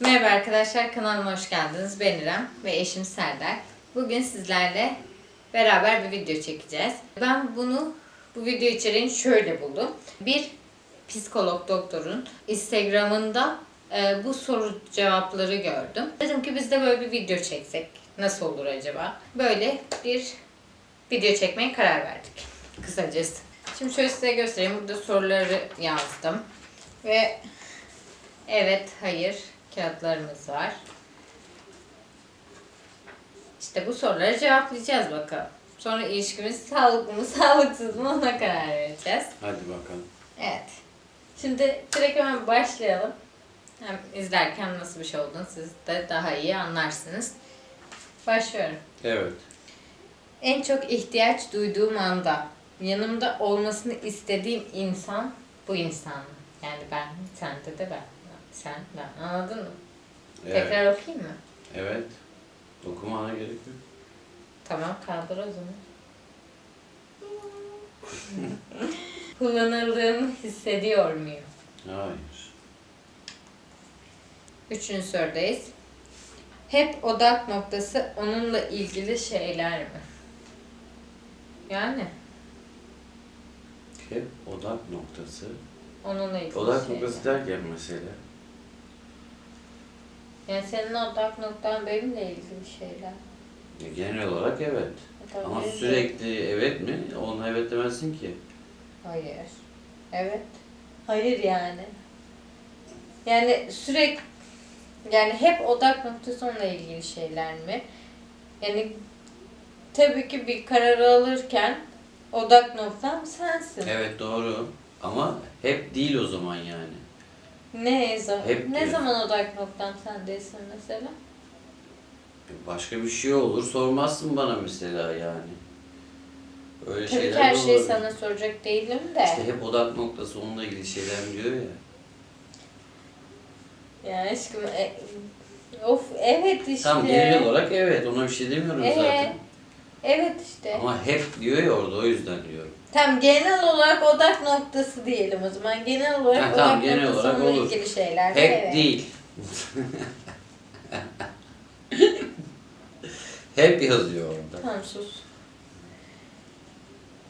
Merhaba arkadaşlar kanalıma hoş geldiniz. Ben İrem ve eşim Serdar. Bugün sizlerle beraber bir video çekeceğiz. Ben bunu bu video içeriğini şöyle buldum. Bir psikolog doktorun Instagram'ında e, bu soru cevapları gördüm. Dedim ki biz de böyle bir video çeksek nasıl olur acaba? Böyle bir video çekmeye karar verdik. Kısacası. Şimdi şöyle size göstereyim. Burada soruları yazdım. Ve evet, hayır kağıtlarımız var. İşte bu soruları cevaplayacağız bakalım. Sonra ilişkimiz sağlıklı mı sağlıksız mı ona karar vereceğiz. Hadi bakalım. Evet. Şimdi direkt hemen başlayalım. Hem izlerken nasıl bir şey olduğunu siz de daha iyi anlarsınız. Başlıyorum. Evet. En çok ihtiyaç duyduğum anda yanımda olmasını istediğim insan bu insan. Yani ben, sen de de ben. Sen, ben. Anladın mı? Evet. Tekrar okuyayım mı? Evet. Okumana gerek yok. Tamam kaldır o zaman. Kullanıldığımı hissediyor muyum? Hayır. Üçüncü sorudayız. Hep odak noktası onunla ilgili şeyler mi? Yani Hep odak noktası. onunla ilgili Odak şeyler. noktası derken mesela. Yani senin odak noktan benimle ilgili şeyler. ya Genel olarak evet. E tabii Ama benim de- sürekli evet mi? Ona evet demezsin ki. Hayır. Evet. Hayır yani. Yani sürekli yani hep odak noktası onunla ilgili şeyler mi? Yani tabii ki bir karar alırken odak noktam sensin. Evet doğru. Ama hep değil o zaman yani. Ne zaman Hep ne diyor. zaman odak noktam sen değilsin mesela? Başka bir şey olur sormazsın bana mesela yani. Öyle Tabii ki şeyler her de şeyi olur. sana soracak değilim de. İşte hep odak noktası onunla ilgili şeyler diyor ya. Ya aşkım e, of evet işte. Tam genel olarak evet ona bir şey demiyorum Ee, zaten. Evet işte. Ama hep diyor ya orada o yüzden diyorum. Tam genel olarak odak noktası diyelim o zaman. Genel olarak Ha, odak tamam, genel noktası olarak olur. ilgili şeyler. Hep evet. değil. hep yazıyor orada. Tamam sus.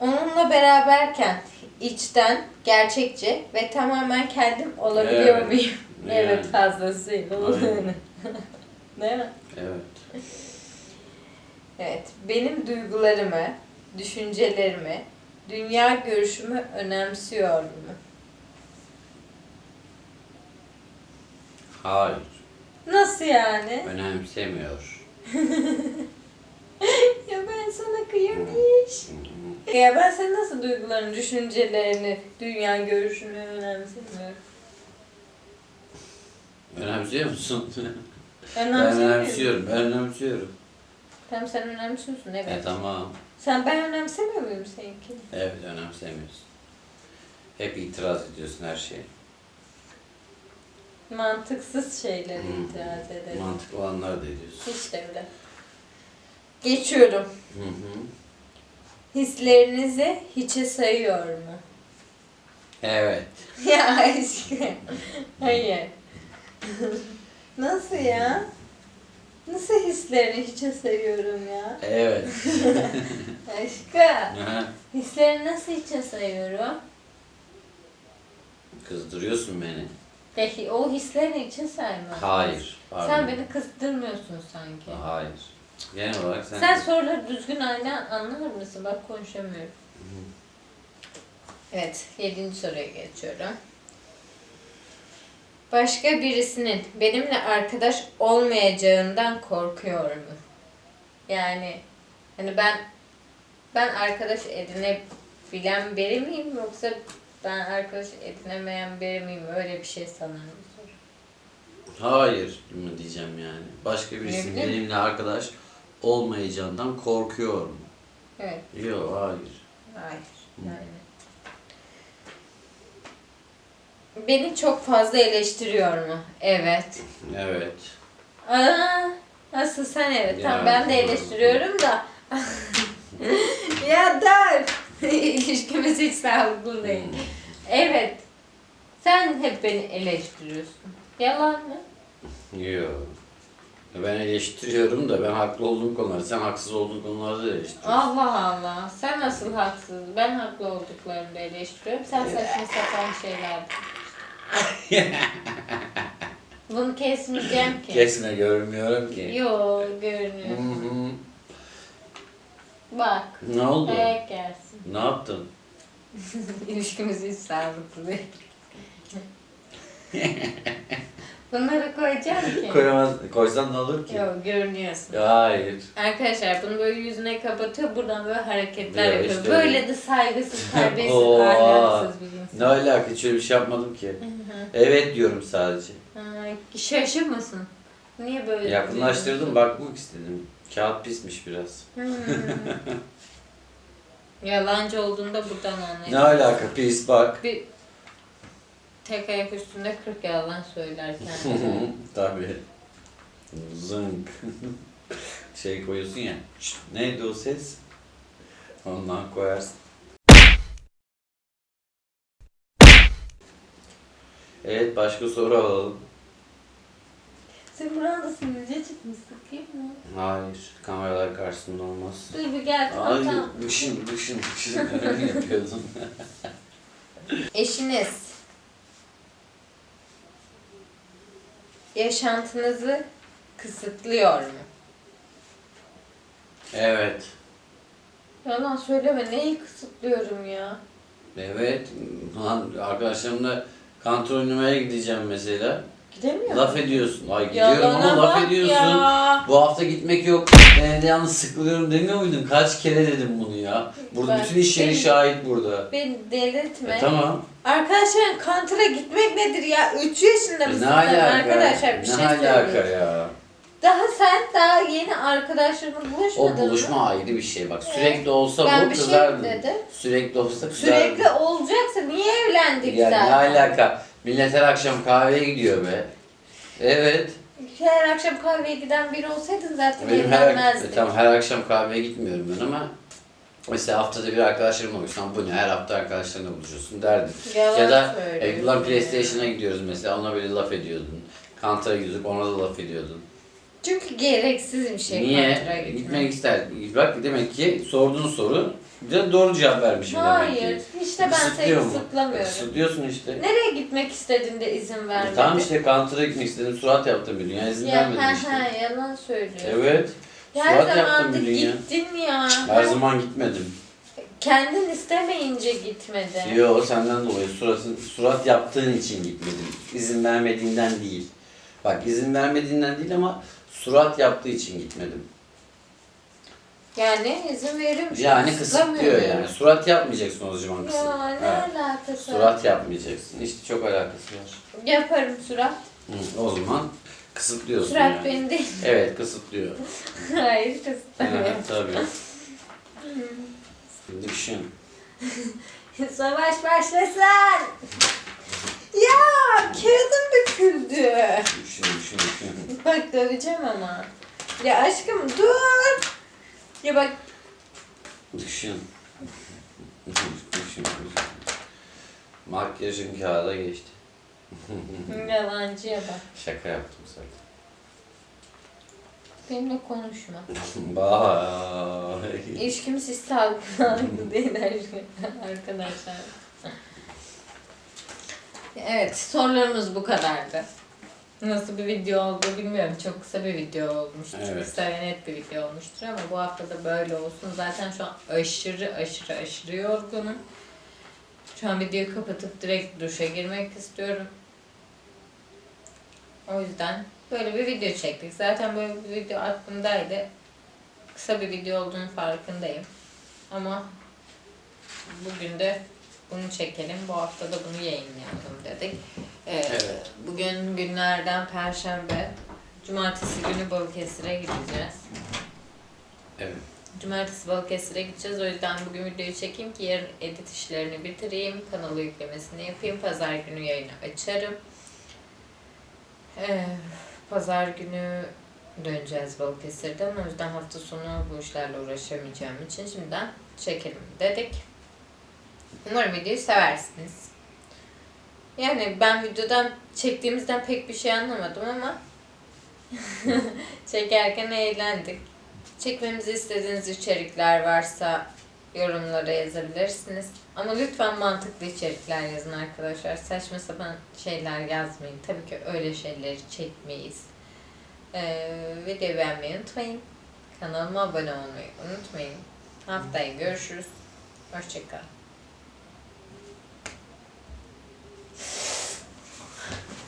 Onunla beraberken içten, gerçekçi ve tamamen kendim olabiliyor Evet. muyum? Yani. evet fazlasıyla Aynen. Değil mi? Evet. Evet. Benim duygularımı, düşüncelerimi, dünya görüşümü önemsiyor mu? Hayır. Nasıl yani? Önemsemiyor. Ya ben sana kıyamış. Ya ben senin nasıl duygularını, düşüncelerini, dünya görüşünü önemsemiyorum. Önemsiyor musun? ben Önemsemiyorum. önemsiyorum. Ben önemsiyorum. Tamam sen önemsiyorsun evet. E tamam. Sen ben önemsemiyor muyum seninkini? Evet önemsemiyorsun. Hep itiraz ediyorsun her şeye. Mantıksız şeylere Hmm. itiraz ederim. Mantıklı olanlar da ediyorsun. Hiç de öyle. Geçiyorum. Hı hı. Hislerinizi hiçe sayıyor mu? Evet. ya aşkım. Hayır. Nasıl ya? Nasıl hislerini hiçe sayıyorum ya? Evet. Aşkım. Aha. Hislerini nasıl hiçe sayıyorum? Kızdırıyorsun beni. Peki o hislerini hiçe sayma. Hayır. Pardon. Sen beni kızdırmıyorsun sanki. Hayır. Genel olarak sen... Sen soruları düzgün halde anlar mısın? Bak konuşamıyorum. Evet, yedinci soruya geçiyorum. Başka birisinin benimle arkadaş olmayacağından korkuyor mu? Yani hani ben ben arkadaş edinebilen biri miyim yoksa ben arkadaş edinemeyen biri miyim? Öyle bir şey sanırım. Hayır mı diyeceğim yani. Başka birisinin bileyim. benimle arkadaş olmayacağından korkuyor mu? Evet, Yok hayır. hayır. Yani. Beni çok fazla eleştiriyor mu? Evet. Evet. Aa, nasıl sen evet. Ya, Tamam ben de tamam. eleştiriyorum da. ya dar. İlişkimiz hiç sağlıklı değil. Evet. Sen hep beni eleştiriyorsun. Yalan mı? Yok. Ben eleştiriyorum da ben haklı olduğum konularda, sen haksız olduğun konularda da eleştiriyorsun. Allah Allah. Sen nasıl haksız? Ben haklı olduklarımda eleştiriyorum. Sen saçma sapan şeyler. Bunu kesmeyeceğim ki. Kesme görmüyorum ki. Yo Hı görünüyor. hı. Bak. Ne oldu? Ayak gelsin. Ne yaptın? İlişkimiz hiç sağlıklı değil. Bunları koyacağım ki. Koyamaz, koysan ne olur ki? Yok görünüyorsun. Hayır. Arkadaşlar bunu böyle yüzüne kapatıyor buradan böyle hareketler Ya yapıyor. işte böyle de saygısız, terbiyesiz, Oo. ahlaksız bir insan. Ne alaka? Hiç öyle bir şey yapmadım ki. Evet diyorum sadece. Ha, şaşırmasın. Niye böyle? Yakınlaştırdım, bakmak istedim. Kağıt pismiş biraz. Hmm. Yalancı olduğunda buradan Ne anlayın. alaka pis bak. Bir tek ayak üstünde 40 yalan söylerken. Tabii. Zınk. şey koyuyorsun ya. Şşt, neydi o ses? Ondan koyarsın. Evet başka soru alalım. Sen burada sivilce çıkmış sıkayım mı? Hayır kameralar karşısında olmaz. Dur bir gel tamam Ay tamam. dışın dışın dışın öyle yapıyordun. Eşiniz yaşantınızı kısıtlıyor mu? evet. Yalan söyleme neyi kısıtlıyorum ya? Evet. Arkadaşlarımla kontrol oynamaya gideceğim mesela. Gidemiyor Laf ediyorsun. Ay gidiyorum Yalana ama laf bak ediyorsun. Ya. Bu hafta gitmek yok. Ben evde yalnız sıkılıyorum demiyor muydun? Kaç kere dedim bunu ya. Burada Ben- bütün iş yeri benim- şahit burada. Beni delirtme. E, tamam. Arkadaşlar kantıra gitmek nedir ya? 3 yaşında E, mısın ne sen alaka? arkadaşlar? Bir ne şey alaka söyleyeyim. ya? Daha sen daha yeni arkadaşlarınla O buluşmadın mı? buluşma ayrı bir şey. Bak sürekli olsa Ben bu bir şey kızardın. dedim. Sürekli olsa kızardın. Sürekli olacaksa niye evlendik Ya ne zaten? alaka? Millet her akşam kahveye gidiyor be. Evet. Her akşam kahveye giden biri olsaydın zaten Benim her, evlenmezdin. e, tamam, her akşam kahveye gitmiyorum ben ama mesela haftada bir arkadaşlarımla buluşsam bu ne her hafta arkadaşlarınla buluşuyorsun. Yalan ya da söylüyorsun e, ulan ya. PlayStation'a gidiyoruz mesela ona böyle laf ediyordun. Counter'a gidiyorduk ona da laf ediyordun. Çünkü gereksiz bir şey Niye? E, gitmek. Gitmek ister. Bak demek ki sorduğun soru bir doğru cevap vermişim Hayır. demek ki. işte ben seni Kısıtlıyor mu? kısıtlamıyorum. Kısıtlıyorsun işte. Nereye gitmek istediğinde izin E, vermedin? tamam işte Counter'a gitmek istedim surat yaptım bir gün. Yani izin Ya vermedin ha işte. ha yalan söylüyorsun. Evet. Her surat yaptım zaman da bir gün ya. gittin ya. Her zaman gitmedim. Kendin istemeyince gitmedin. Yo senden dolayı suratın, surat yaptığın için gitmedim. İzin vermediğinden değil. Bak izin vermediğinden değil ama surat yaptığı için gitmedim. Yani izin veriyorum. Yani kısıtlamıyorum. kısıtlıyor yani. Surat yapmayacaksın o zaman kısıt. Ya ne Evet. alakası var? Surat yapmayacaksın. İşte çok alakası var. Yaparım surat. Hı, o zaman kısıtlıyorsun Surat yani. beni değil. Evet kısıtlıyor. Hayır kısıtlamıyor. evet tabii. Şimdi düşün. Savaş başlasın. Ya kağıdım döküldü. Düşün düşün düşün. Bak döveceğim ama. Ya aşkım dur. Ya bak Düşün. düşün, düşün. Makyajın kağıda geçti. yalancıya bak. Şaka yaptım zaten. Benimle konuşma. Bye. İlişkimiz hiç sağlıklı değil arkadaşlar. Evet sorularımız bu kadardı. Nasıl bir video oldu bilmiyorum. Çok kısa bir video olmuştur. Evet. Kısa ve net bir video olmuştur ama bu hafta da böyle olsun. Zaten şu an aşırı aşırı aşırı yorgunum. Şu an videoyu kapatıp direkt duşa girmek istiyorum. O yüzden böyle bir video çektik. Zaten böyle bir video aklımdaydı. Kısa bir video olduğunu farkındayım. Ama bugün de bunu çekelim. Bu hafta da bunu yayınlayalım dedik. Ee, Evet. Bugün günlerden Perşembe. Cumartesi günü Balıkesir'e gideceğiz. Evet. Cumartesi Balıkesir'e gideceğiz. O yüzden bugün videoyu çekeyim ki yarın edit işlerini bitireyim. Kanalı yüklemesini yapayım. Pazar günü yayını açarım. Ee, Pazar günü döneceğiz Balıkesir'den. O yüzden hafta sonu bu işlerle uğraşamayacağım için şimdiden çekelim dedik. Umarım videoyu seversiniz. Yani ben videodan çektiğimizden pek bir şey anlamadım ama Çekerken eğlendik. Çekmemizi istediğiniz içerikler varsa yorumlara yazabilirsiniz. Ama lütfen mantıklı içerikler yazın arkadaşlar. Saçma sapan şeyler yazmayın. Tabii ki öyle şeyleri çekmeyiz. Ee, videoyu beğenmeyi unutmayın. Kanalıma abone olmayı unutmayın. Haftaya görüşürüz. Hoşçakalın.